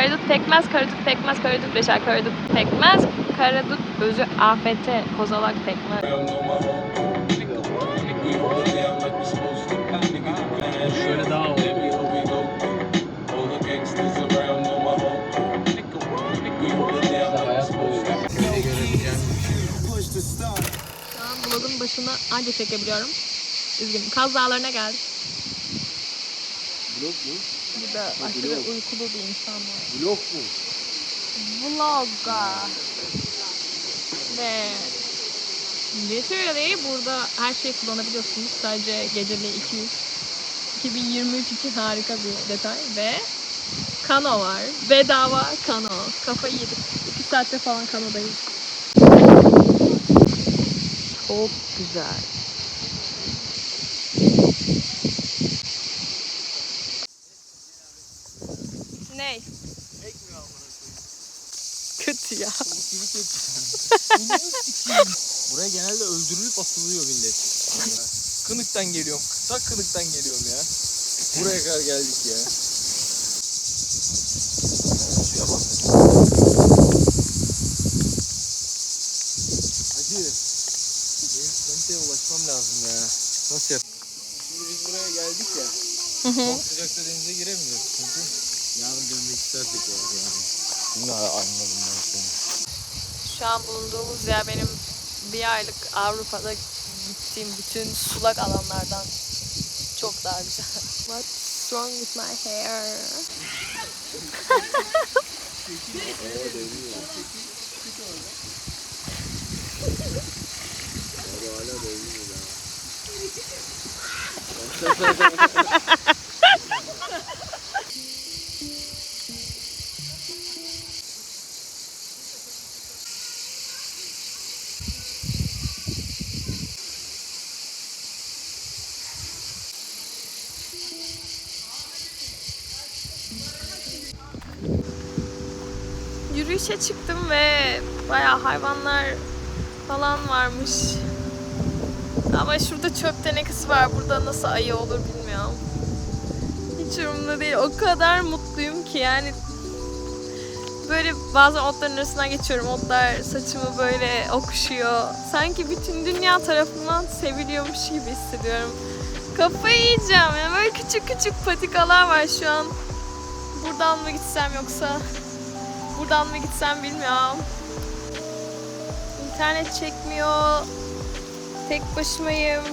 Karadut pekmez, karadut pekmez, karadut beşer, karadut pekmez, karadut özü afete, kozalak pekmez. Şöyle daha görebileceğim. Şu an vlogun başına anca çekebiliyorum. Üzgünüm. Kaz Dağları'na geldik. Vlog mu? Burada aşırı uykulu bir insan var. Vlog mu? Vlogga. Ve literally burada her şeyi kullanabiliyorsunuz. Sadece geceliği 200. 2023 için harika bir detay ve kano var. Bedava kano. Kafayı yedik. 2 saatte falan kanodayız. Çok güzel. Ney? Kötü ya. Buraya genelde öldürülüp atılıyor millet. Kınıktan geliyorum. Tak kınıktan geliyorum ya. Buraya kadar geldik ya. Şuraya bak. Hacı. Benim sıkıntıya ulaşmam lazım ya. Nasıl yap? Şimdi biz buraya geldik ya. Çok sıcakta denize giremiyoruz çünkü. Yarın dönmek istersek var yani. Bunu anladım ben seni. Şu an bulunduğumuz yer benim bir aylık Avrupa'da gittiğim bütün sulak alanlardan çok daha güzel. What's wrong with my hair? Yürüyüşe çıktım ve bayağı hayvanlar falan varmış. Ama şurada çöp tenekesi var. Burada nasıl ayı olur bilmiyorum. Hiç umurumda değil. O kadar mutluyum ki yani böyle bazen otların arasından geçiyorum. Otlar saçımı böyle okşuyor. Sanki bütün dünya tarafından seviliyormuş gibi hissediyorum. Kafayı yiyeceğim. Yani böyle küçük küçük patikalar var şu an. Buradan mı gitsem yoksa buradan mı gitsem bilmiyorum. İnternet çekmiyor. Tek başımayım.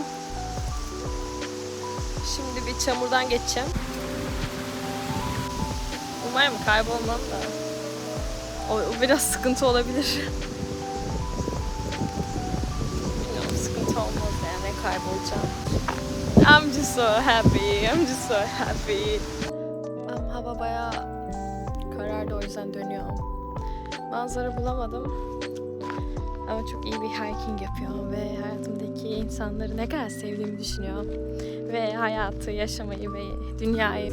Şimdi bir çamurdan geçeceğim. Umarım kaybolmam da. O, o biraz sıkıntı olabilir. Bilmiyorum sıkıntı olmaz yani kaybolacağım. I'm just so happy. I'm just so happy. Um, hava bayağı karardı o yüzden dönüyorum. Manzara bulamadım. Ama çok iyi bir hiking yapıyorum ve hayatımdaki insanları ne kadar sevdiğimi düşünüyorum. Ve hayatı, yaşamayı ve dünyayı.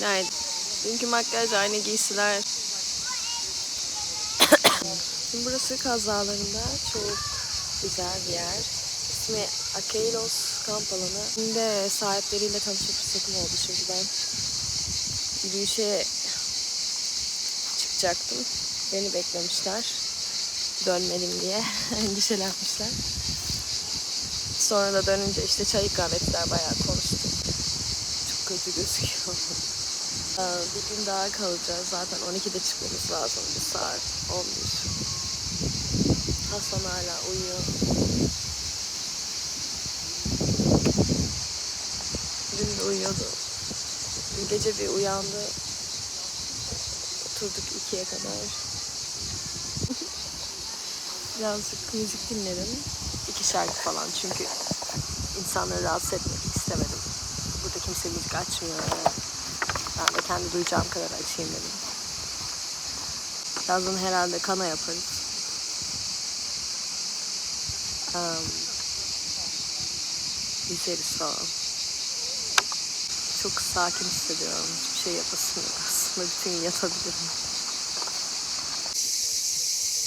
Günaydın. Dünkü makyaj aynı giysiler. Şimdi burası Kaz Dağları'nda çok güzel bir yer. İsmi Akeilos Kamp Alanı. Şimdi sahipleriyle tanışma fırsatım oldu şimdiden. Yürüyüşe çıkacaktım. Beni beklemişler. Dönmedim diye endişelenmişler. Sonra da dönünce işte çay ikram ettiler bayağı konuştuk. Çok kötü gözüküyor. Ee, Bir gün daha kalacağız. Zaten 12'de çıkmamız lazım. Bir saat 11. Hasan hala uyuyor. Dün de uyuyordu. Dün gece bir uyandı. Oturduk ikiye kadar. Birazcık müzik dinledim. İki şarkı falan çünkü insanları rahatsız etmek istemedim. Burada kimse müzik açmıyor. De kendi duyacağım kadar açayım dedim. Birazdan herhalde kana yaparız. Um, izleriz falan. Çok sakin hissediyorum. Hiçbir şey yapasım yok aslında. Bütün yatabilirim.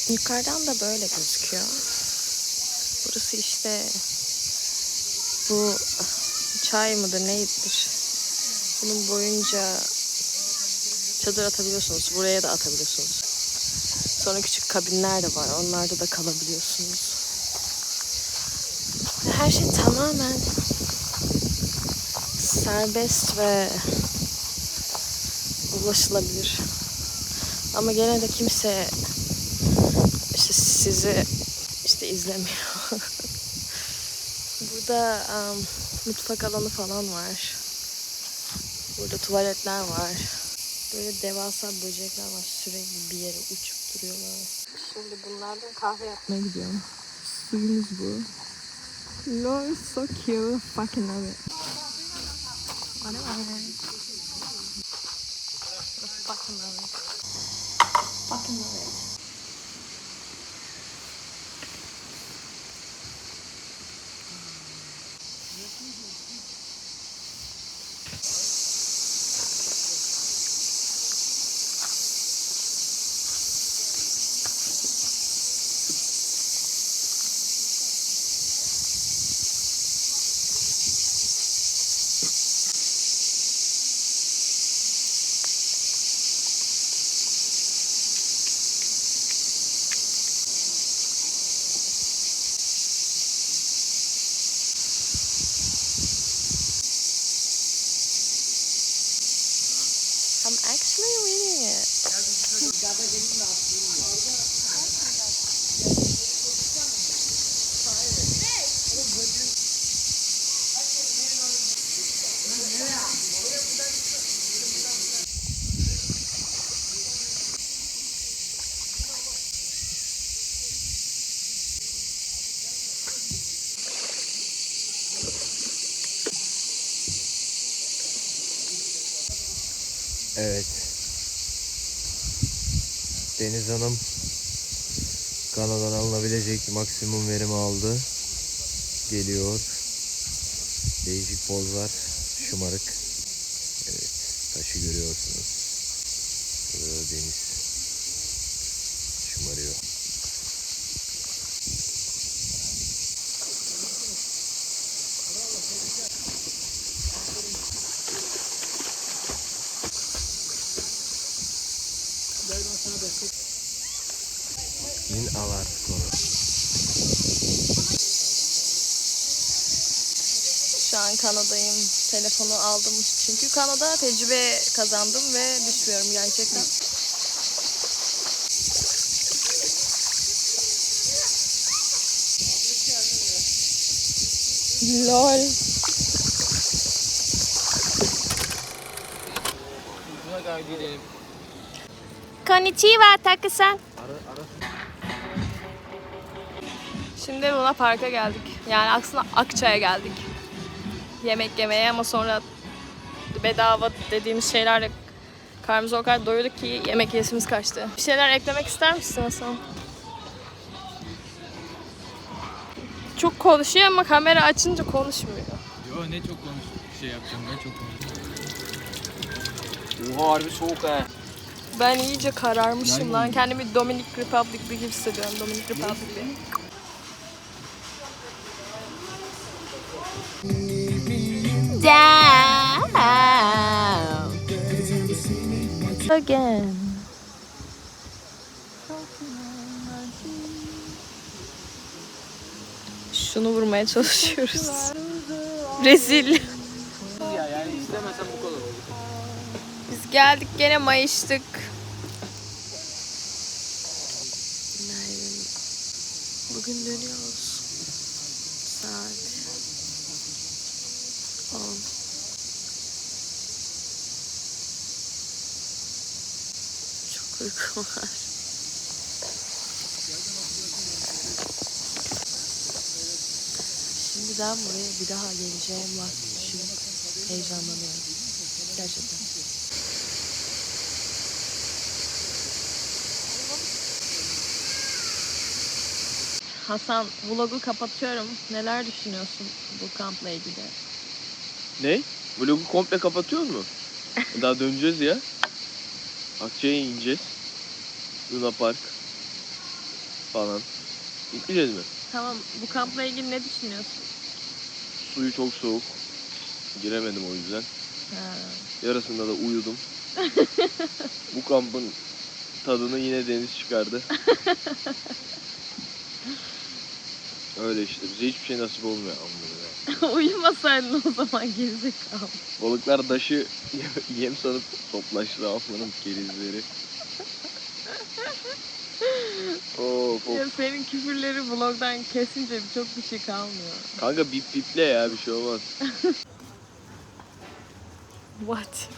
Yukarıdan da böyle gözüküyor. Burası işte bu çay mıdır neydir? Bunun boyunca çadır atabiliyorsunuz. Buraya da atabiliyorsunuz. Sonra küçük kabinler de var. Onlarda da kalabiliyorsunuz. Her şey tamamen serbest ve ulaşılabilir. Ama gene de kimse işte sizi işte izlemiyor. Burada um, mutfak alanı falan var. Burada tuvaletler var. Böyle devasa böcekler var. Sürekli bir yere uçup duruyorlar. Şimdi bunlardan kahve yapmaya gidiyorum. Suyumuz bu. Lol so cute. Fucking love it. Whatever. Fucking love it. Fucking love it. I'm actually reading it. Evet. Deniz Hanım kanadan alınabilecek maksimum verimi aldı. Geliyor. Değişik pozlar. Şımarık. Evet. Taşı görüyorsunuz. Burada da deniz. Şımarıyor. İn al artık onu. Şu an Kanada'yım. Telefonu aldım. Çünkü Kanada tecrübe kazandım ve düşmüyorum gerçekten. Lol. Konnichiwa Takusan. Şimdi Luna Park'a geldik. Yani aslında Akçay'a geldik. Yemek yemeye ama sonra bedava dediğimiz şeylerle karnımızı o kadar doyurduk ki yemek yesimiz kaçtı. Bir şeyler eklemek ister misin Hasan? Çok konuşuyor ama kamera açınca konuşmuyor. Yo ne çok konuş şey yapacağım ben çok konuşacağım. Oha harbi soğuk ha. Ben iyice kararmışım Yani- lan. Kendimi Dominic Republic gibi hissediyorum. Dominic Republic. Down. Again. Şunu vurmaya çalışıyoruz. Rezil. Ya yani istemesen bu kadar olur. Biz geldik gene mayıştık. Bugün dönüyoruz. uyku var. Şimdi Şimdiden buraya bir daha geleceğim vakti için heyecanlanıyorum. Gerçekten. Hasan, vlogu kapatıyorum. Neler düşünüyorsun bu kampla ilgili? Ne? Vlogu komple kapatıyoruz mu? Daha döneceğiz ya. Akçay'a ineceğiz. Luna Park falan. Gitmeyeceğiz mi? Tamam bu kampla ilgili ne düşünüyorsun? Suyu çok soğuk. Giremedim o yüzden. Ha. Yarısında da uyudum. Bu kampın tadını yine deniz çıkardı. Öyle işte bize hiçbir şey nasip olmuyor ya. Uyumasaydın o zaman gerizekalı. Balıklar daşı yem sanıp toplaştı aflanın kerizleri. Of Ya of. senin küfürleri vlogdan kesince çok bir şey kalmıyor. Kanka bip biple ya bir şey olmaz. What?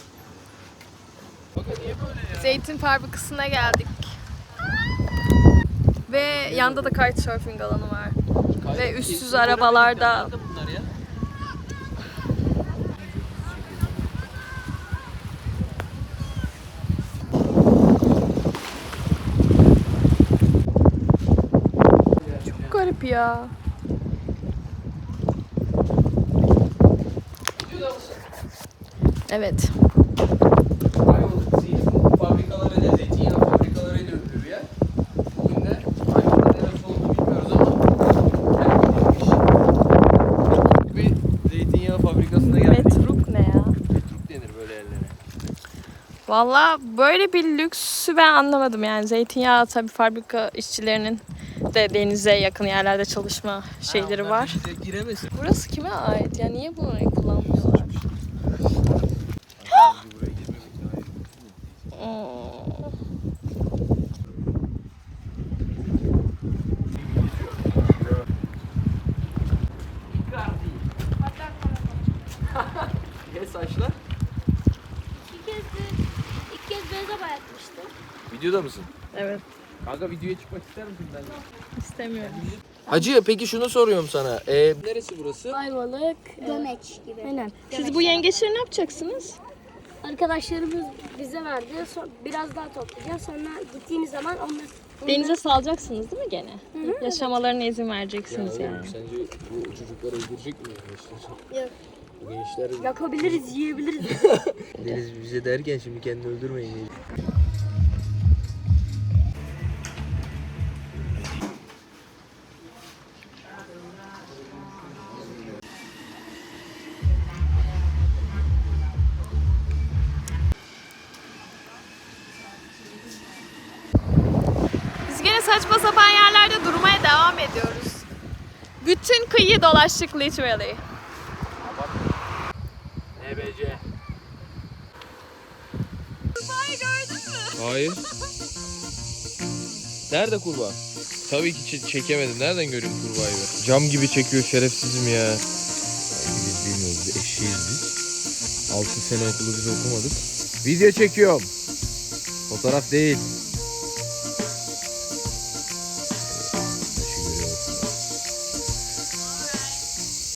Zeytin fabrikasına geldik. Ve yanda da kitesurfing alanı var. Ve üstsüz arabalarda bunlar ya? Çok garip ya. Evet. Ayvalık zeytin fabrikaları da zeytinyağı fabrikaları döndürür ya. Bugün de Ayvalık'ın neresi olduğunu bilmiyoruz ama yani bir zeytinyağı fabrikasına geldik. Metruk ne ya? Metruk denir böyle yerlere. Valla böyle bir lüksü ben anlamadım yani. Zeytinyağı tabii fabrika işçilerinin de denize yakın yerlerde çalışma şeyleri var. Bize giremesin. Burası kime ait? Ya niye bunu kullanmıyorlar? Hmm. Ne saçlar? İki kez de, ilk kez beyza bayatmıştım. Videoda mısın? Evet. Kanka videoya çıkmak ister misin ben? İstemiyorum. Hacı peki şunu soruyorum sana. Ee, neresi burası? Ayvalık. Gömeç gibi. Aynen. Siz bu yengeçleri ne yapacaksınız? Arkadaşlarımız bize verdi. So- biraz daha toplayacağız. Sonra gittiğimiz zaman onlar... Denize salacaksınız değil mi gene? Yaşamalarına izin vereceksiniz yani. Sence bu çocuklar öldürecek mi? Yok. Gençler Yakabiliriz, yiyebiliriz. Deniz bize derken şimdi kendini öldürmeyin. Saçma sapan yerlerde durmaya devam ediyoruz. Bütün kıyı dolaştık literally. NBC. Kurbağayı gördün mü? Hayır. Nerede kurbağa? Tabii ki çe- çekemedim. Nereden göreyim kurbağayı ben? Cam gibi çekiyor şerefsizim ya. Biz bilmiyoruz. Biz eşeğiz biz. 6 sene okulu biz okumadık. Video çekiyorum. Fotoğraf değil.